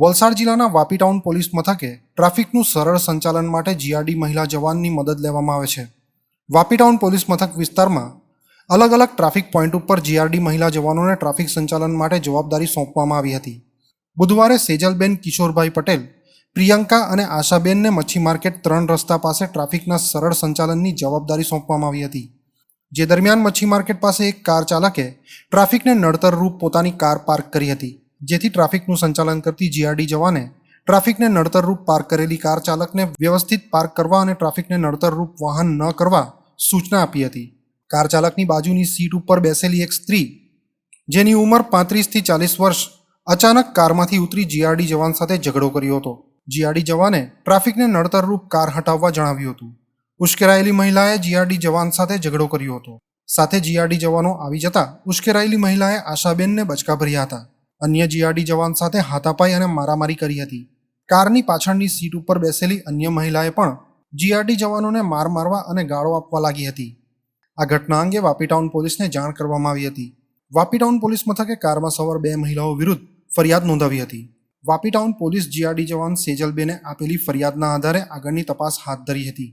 વલસાડ જિલ્લાના Vapi town police મથકે ટ્રાફિકનું સરળ સંચાલન માટે જીઆરડી મહિલા જવાનની મદદ લેવામાં આવે છે. વાપી ટાઉન પોલીસ મથક વિસ્તારમાં અલગ અલગ ટ્રાફિક પોઈન્ટ ઉપર જીઆરડી મહિલા જવાનોને ટ્રાફિક સંચાલન માટે જવાબદારી સોંપવામાં આવી હતી. બુધવારે સેજલબેન કિશોરભાઈ પટેલ, પ્રિયંકા અને આશાબેનને મચ્છી માર્કેટ ત્રણ રસ્તા પાસે ટ્રાફિકના સરળ સંચાલનની જવાબદારી સોંપવામાં આવી હતી. જે દરમિયાન મચ્છી માર્કેટ પાસે એક કાર ચાલકે ટ્રાફિકને નડતર રૂપ પોતાની કાર પાર્ક કરી હતી. જેથી ટ્રાફિકનું સંચાલન કરતી જીઆરડી જવાને ટ્રાફિકને નડતરરૂપ પાર્ક કરેલી કાર ચાલકને વ્યવસ્થિત પાર્ક કરવા અને ટ્રાફિકને નડતરરૂપ વાહન ન કરવા સૂચના આપી હતી. કાર ચાલકની બાજુની સીટ ઉપર બેસેલી એક સ્ત્રી, જેની ઉંમર પાંત્રીસથી ચાલીસ વર્ષ, અચાનક કારમાંથી ઉતરી જીઆરડી જવાન સાથે ઝઘડો કર્યો હતો. જીઆરડી જવાને ટ્રાફિકને નડતરરૂપ કાર હટાવવા જણાવ્યું હતું. ઉશ્કેરાયેલી મહિલાએ જીઆરડી જવાન સાથે ઝઘડો કર્યો હતો. સાથે જીઆરડી જવાનો આવી જતા ઉશ્કેરાયેલી મહિલાએ આશાબેનને બચકા ભર્યા હતા. અન્ય જીઆરડી જવાન સાથે હાથાપાઈ અને મારામારી કરી હતી. કારની પાછળની સીટ ઉપર બેસેલી અન્ય મહિલાએ પણ જીઆરડી જવાનોને માર મારવા અને ગાળો આપવા લાગી હતી. આ ઘટના અંગે વાપી ટાઉન પોલીસને જાણ કરવામાં આવી હતી. વાપી ટાઉન પોલીસ મથકે કારમાં સવાર બે મહિલાઓ વિરુદ્ધ ફરિયાદ નોંધાવી હતી. Vapi town police G R D જવાન સેજલબેને આપેલી ફરિયાદના આધારે આગળની તપાસ હાથ ધરી હતી.